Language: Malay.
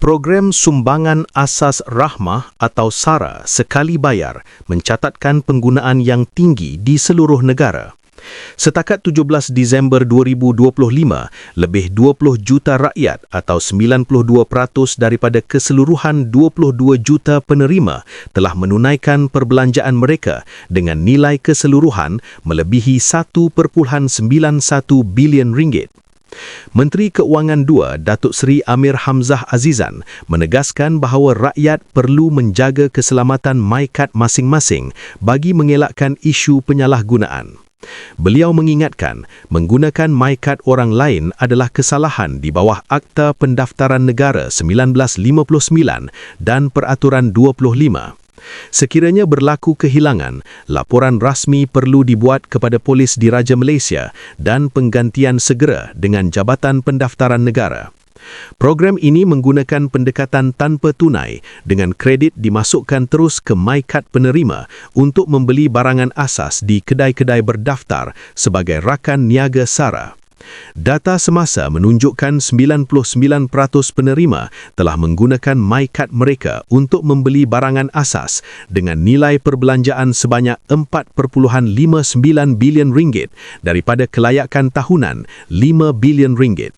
Program Sumbangan Asas Rahmah atau SARA sekali bayar mencatatkan penggunaan yang tinggi di seluruh negara. Setakat 17 Disember 2025, lebih 20 juta rakyat atau 92% daripada keseluruhan 22 juta penerima telah menunaikan perbelanjaan mereka dengan nilai keseluruhan melebihi 1.91 bilion ringgit. Menteri Keuangan II, Datuk Seri Amir Hamzah Azizan, menegaskan bahawa rakyat perlu menjaga keselamatan MyCard masing-masing bagi mengelakkan isu penyalahgunaan. Beliau mengingatkan, menggunakan MyCard orang lain adalah kesalahan di bawah Akta Pendaftaran Negara 1959 dan Peraturan 25. Sekiranya berlaku kehilangan, laporan rasmi perlu dibuat kepada polis di Raja Malaysia dan penggantian segera dengan Jabatan Pendaftaran Negara. Program ini menggunakan pendekatan tanpa tunai dengan kredit dimasukkan terus ke MyCard penerima untuk membeli barangan asas di kedai-kedai berdaftar sebagai rakan niaga SARA. Data semasa menunjukkan 99% penerima telah menggunakan MyCard mereka untuk membeli barangan asas dengan nilai perbelanjaan sebanyak 4.59 bilion ringgit daripada kelayakan tahunan 5 bilion ringgit.